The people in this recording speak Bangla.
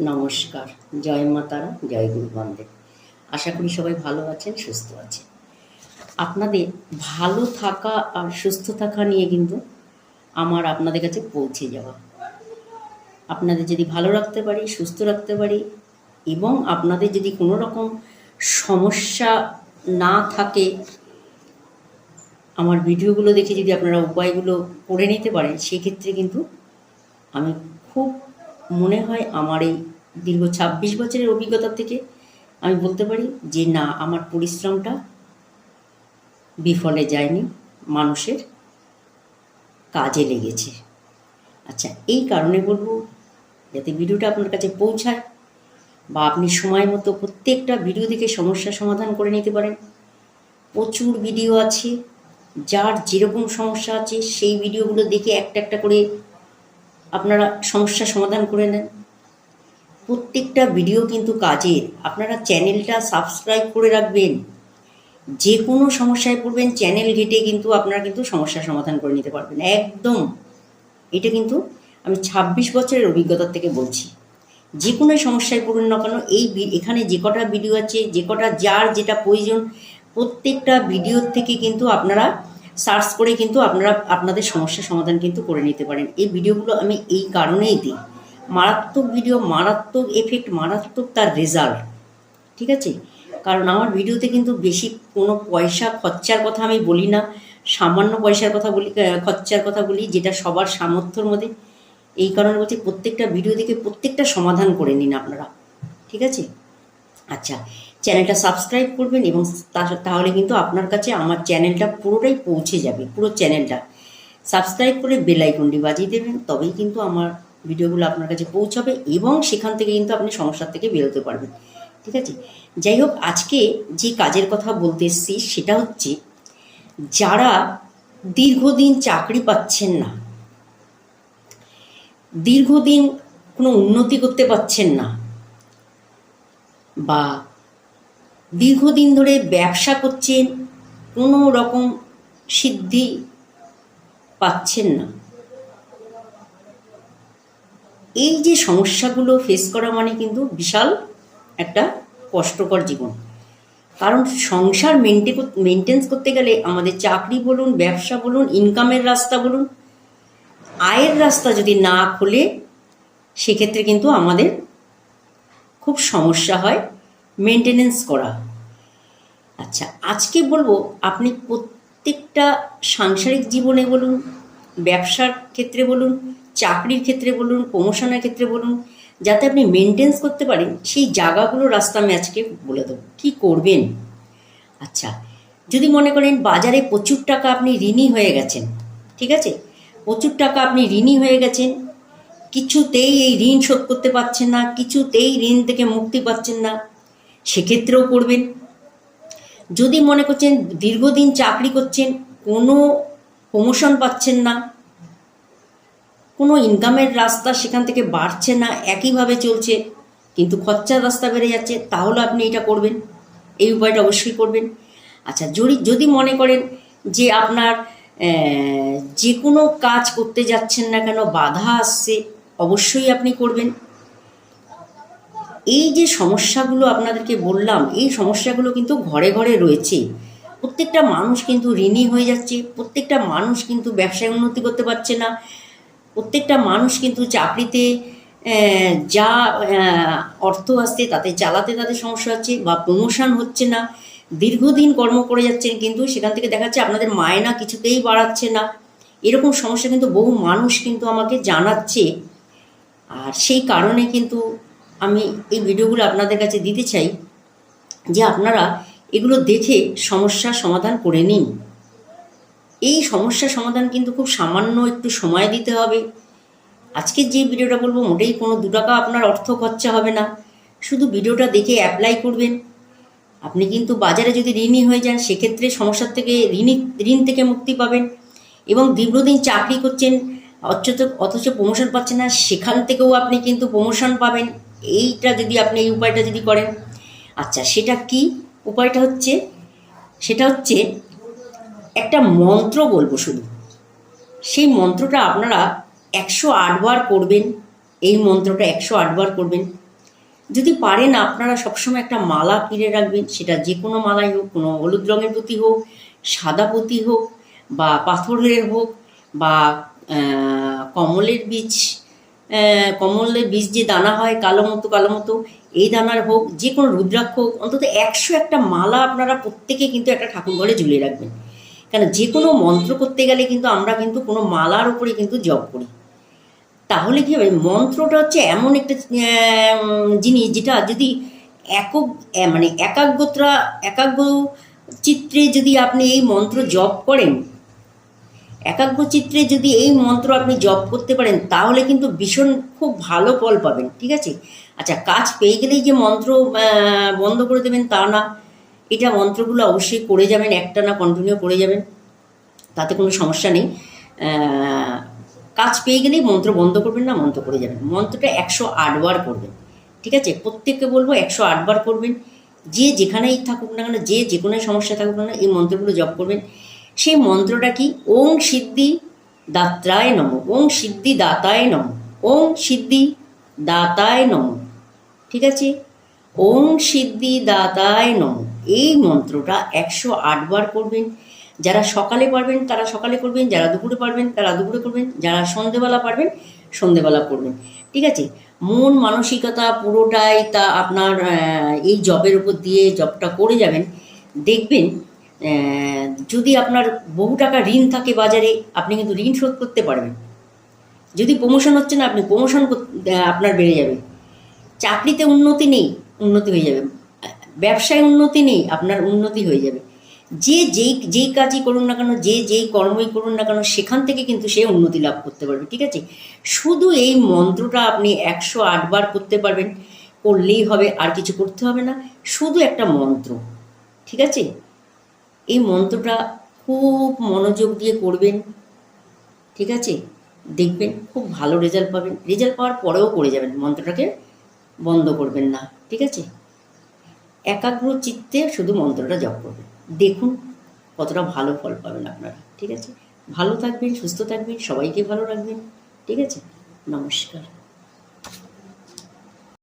নমস্কার। জয় মা তারা, জয় গুরু বন্দে। আশা করি সবাই ভালো আছেন, সুস্থ আছেন। আপনাদের ভালো থাকা আর সুস্থ থাকা নিয়ে কিন্তু আমার আপনাদের কাছে পৌঁছে যাওয়া। আপনাদের যদি ভালো রাখতে পারি, সুস্থ রাখতে পারি, এবং আপনাদের যদি কোনো রকম সমস্যা না থাকে, আমার ভিডিওগুলো দেখে যদি আপনারা উপায়গুলো করে নিতে পারেন, সেক্ষেত্রে কিন্তু আমি খুব মনে হয় আমার এই দীর্ঘ ছাব্বিশ বছরের অভিজ্ঞতা থেকে আমি বলতে পারি যে না, আমার পরিশ্রমটা বিফলে যায়নি, মানুষের কাজে লেগেছে। আচ্ছা এই কারণে বলব, যাতে ভিডিওটা আপনার কাছে পৌঁছায় বা আপনি সময় মতো প্রত্যেকটা ভিডিও দেখে সমস্যার সমাধান করে নিতে পারেন। প্রচুর ভিডিও আছে, যার যেরকম সমস্যা আছে, সেই ভিডিওগুলো দেখে একটা একটা করে আপনারা সমস্যা সমাধান করে নেন। প্রত্যেকটা ভিডিও কিন্তু কাজের। আপনারা চ্যানেলটা সাবস্ক্রাইব করে রাখবেন। যে কোনো সমস্যায় পড়বেন চ্যানেল ঘেটে কিন্তু আপনারা কিন্তু সমস্যার সমাধান করে নিতে পারবেন। একদম। এটা কিন্তু আমি ছাব্বিশ বছরের অভিজ্ঞতার থেকে বলছি। যে কোনো সমস্যায় পড়ুন না কেন, এই এখানে যে কটা ভিডিও আছে, যে কটা, যার যেটা প্রয়োজন, প্রত্যেকটা ভিডিওর থেকে কিন্তু আপনারা সার্চ করে কিন্তু আপনারা, আপনাদের সমস্যার সমাধান কিন্তু করে নিতে পারেন। এই ভিডিওগুলো আমি এই কারণেই দিই। মারাত্মক ভিডিও মারাত্মক এফেক্ট মারাত্মক তার রেজাল্ট ঠিক আছে? কারণ আমার ভিডিওতে কিন্তু বেশি কোনো পয়সা খরচার কথা আমি বলি না। সামান্য পয়সার কথা বলি খরচার কথা বলি, যেটা সবার সামর্থ্যর মধ্যে। এই কারণে বলছি প্রত্যেকটা ভিডিও দেখে প্রত্যেকটা সমাধান করে নিন আপনারা, ঠিক আছে? আচ্ছা চ্যানেলটা সাবস্ক্রাইব করবেন এবং তাহলে কিন্তু আপনার কাছে আমার চ্যানেলটা পুরোটাই পৌঁছে যাবে, পুরো চ্যানেলটা। সাবস্ক্রাইব করে বেল আইকনটি বাজিয়ে দেবেন, তবেই কিন্তু আমার ভিডিওগুলো আপনার কাছে পৌঁছাবে এবং সেখান থেকে কিন্তু আপনি সমস্যার থেকে বেরোতে পারবেন। ঠিক আছে? যাই হোক, আজকে যে কাজের কথা বলতে এসেছি সেটা হচ্ছে, যারা দীর্ঘদিন চাকরি পাচ্ছেন না, দীর্ঘদিন কোনো উন্নতি করতে পারছেন না, বা দীর্ঘদিন ধরে ব্যবসা করছেন, কোনো রকম সিদ্ধি পাচ্ছেন না। এই যে সমস্যাগুলো ফেস করা মানে কিন্তু বিশাল একটা কষ্টকর জীবন। কারণ সংসার মেনটে মেনটেন্স করতে গেলে আমাদের চাকরি বলুন, ব্যবসা বলুন ইনকামের রাস্তা বলুন, আয়ের রাস্তা যদি না খোলে, সেক্ষেত্রে কিন্তু আমাদের খুব সমস্যা হয়। মেনটেনেন্স করা। আচ্ছা আজকে বলব আপনি প্রত্যেকটা সাংসারিক জীবনে বলুন, ব্যবসার ক্ষেত্রে বলুন, চাকরির ক্ষেত্রে বলুন প্রমোশনের ক্ষেত্রে বলুন, যাতে আপনি মেনটেন্স করতে পারেন, সেই জায়গাগুলো রাস্তা আমি আজকে বলে দেবো। কী করবেন? আচ্ছা যদি মনে করেন বাজারে প্রচুর টাকা আপনি ঋণী হয়ে গেছেন, ঠিক আছে? প্রচুর টাকা আপনি ঋণী হয়ে গেছেন, কিছুতেই এই ঋণ শোধ করতে পারছেন না, কিছুতেই ঋণ থেকে মুক্তি পাচ্ছেন না সেক্ষেত্রেও করবেন। যদি মনে করছেন দীর্ঘদিন চাকরি করছেন, কোনো প্রমোশন পাচ্ছেন না, কোনো ইনকামের রাস্তা সেখান থেকে বাড়ছে না, একইভাবে চলছে, কিন্তু খরচার রাস্তা বেড়ে যাচ্ছে, তাহলে আপনি এটা করবেন। এই উপায়টা অবশ্যই করবেন। আচ্ছা যদি যদি মনে করেন যে আপনার যে কোনো কাজ করতে যাচ্ছেন না কেন, বাধা আসছে, অবশ্যই আপনি করবেন। এই যে সমস্যাগুলো আপনাদেরকে বললাম, এই সমস্যাগুলো কিন্তু ঘরে ঘরে রয়েছে। প্রত্যেকটা মানুষ কিন্তু ঋণী হয়ে যাচ্ছে, প্রত্যেকটা মানুষ কিন্তু ব্যবসায় উন্নতি করতে পারছে না, প্রত্যেকটা মানুষ কিন্তু চাকরিতে যা অর্থ আসছে তাতে চালাতে তাদের সমস্যা হচ্ছে বা প্রমোশন হচ্ছে না। দীর্ঘদিন কর্ম করে যাচ্ছেন কিন্তু সেখান থেকে দেখা যাচ্ছে আপনাদের মায়না কিছুতেই বাড়াচ্ছে না। এরকম সমস্যা কিন্তু বহু মানুষ কিন্তু আমাকে জানাচ্ছে। আর সেই কারণে কিন্তু আমি এই ভিডিওগুলো আপনাদের কাছে দিতে চাই যে আপনারা এগুলো দেখে সমস্যার সমাধান করে নিন। এই সমস্যার সমাধান কিন্তু খুব সামান্য একটু সময় দিতে হবে। আজকের যে ভিডিওটা বলব, মোটেই কোনো দু টাকা আপনার অর্থ খরচা হবে না। শুধু ভিডিওটা দেখে অ্যাপ্লাই করবেন। আপনি কিন্তু বাজারে যদি ঋণী হয়ে যান, সেক্ষেত্রে সমস্যার থেকে ঋণী, ঋণ থেকে মুক্তি পাবেন এবং দীর্ঘদিন চাকরি করছেন, অথচ অথচ প্রমোশন পাচ্ছেন না, সেখান থেকেও আপনি কিন্তু প্রমোশন পাবেন। এইটা যদি আপনি এই উপায়টা যদি করেন আচ্ছা সেটা কি? উপায়টা হচ্ছে, সেটা হচ্ছে একটা মন্ত্র বলব শুধু। সেই মন্ত্রটা আপনারা একশো আটবার করবেন, এই মন্ত্রটা একশো আটবার করবেন। যদি পারেন আপনারা সবসময় একটা মালা কিনে রাখবেন, সেটা যে কোনো মালাই হোক, কোনো হলুদ রঙের পুঁতি হোক, সাদা পুঁতি হোক, বা পাথরের হোক, বা কমলের বীজ কমলের বীজ যে দানা হয়, কালো মতো কালো মতো এই দানার হোক যে কোনো রুদ্রাক্ষ হোক, অন্তত একশো একটা মালা আপনারা প্রত্যেকে কিন্তু একটা ঠাকুর ঘরে ঝুলিয়ে রাখবেন। কেন যে কোনো মন্ত্র করতে গেলে কিন্তু আমরা কিন্তু কোনো মালার উপরে কিন্তু জপ করি। তাহলে কী হবে? মন্ত্রটা হচ্ছে এমন একটা জিনিস যেটা যদি একক মানে একাগ্রতা, একাগ্র চিত্রে যদি আপনি এই মন্ত্র জপ করেন একাগ্র চিত্রে যদি এই মন্ত্র আপনি জপ করতে পারেন, তাহলে কিন্তু ভীষণ খুব ভালো ফল পাবেন, ঠিক আছে? আচ্ছা কাজ পেয়ে গেলেই যে মন্ত্র বন্ধ করে দেবেন তা না। এটা মন্ত্রগুলো অবশ্যই করে যাবেন, একটা না কন্টিনিউ করে যাবেন, তাতে কোনো সমস্যা নেই। কাজ পেয়ে গেলেই মন্ত্র বন্ধ করবেন না, মন্ত্র করে যাবেন। মন্ত্রটা একশো আটবার করবেন, ঠিক আছে? প্রত্যেককে বলব একশো আটবার করবেন। যে যেখানেই থাকুক না কেন, যে যে কোনো সমস্যা থাকুক না এই মন্ত্রগুলো জপ করবেন। সেই মন্ত্রটা কি? ওং সিদ্ধি দাত্রায় নম। ওং সিদ্ধি দাতায় নম। ওং সিদ্ধি দাতায় নম। ঠিক আছে? ওং সিদ্ধি দাতায় নম। এই মন্ত্রটা একশো আটবার করবেন। যারা সকালে পারবেন, তারা সকালে করবেন। যারা দুপুরে পারবেন, তারা দুপুরে করবেন। যারা সন্ধেবেলা পারবেন, সন্ধেবেলা করবেন। ঠিক আছে? মন মানসিকতা পুরোটাই তা আপনার এই জবের উপর দিয়ে জবটা করে যাবেন। দেখবেন যদি আপনার বহু টাকা ঋণ থাকে বাজারে, আপনি কিন্তু ঋণ শোধ করতে পারবেন। যদি প্রমোশন হচ্ছে না, আপনি প্রমোশন আপনার বেড়ে যাবে। চাকরিতে উন্নতি নেই, উন্নতি হয়ে যাবে। ব্যবসায় উন্নতি নেই, আপনার উন্নতি হয়ে যাবে। যে যেই যেই কাজই করুন না কেন, যে যেই কর্মই করুন না কেন, সেখান থেকে কিন্তু সে উন্নতি লাভ করতে পারবে, ঠিক আছে? শুধু এই মন্ত্রটা আপনি একশো আটবার করতে পারবেন, করলেই হবে, আর কিছু করতে হবে না। শুধু একটা মন্ত্র, ঠিক আছে? এই মন্ত্রটা খুব মনোযোগ দিয়ে করবেন, ঠিক আছে? দেখবেন খুব ভালো রেজাল্ট পাবেন। রেজাল্ট পাওয়ার পরেও করে যাবেন, মন্ত্রটাকে বন্ধ করবেন না, ঠিক আছে? একাগ্র চিত্তে শুধু মন্ত্রটা জপ করবেন। দেখুন কতটা ভালো ফল পাবেন আপনারা, ঠিক আছে? ভালো থাকবেন, সুস্থ থাকবেন, সবাইকে ভালো রাখবেন, ঠিক আছে? নমস্কার।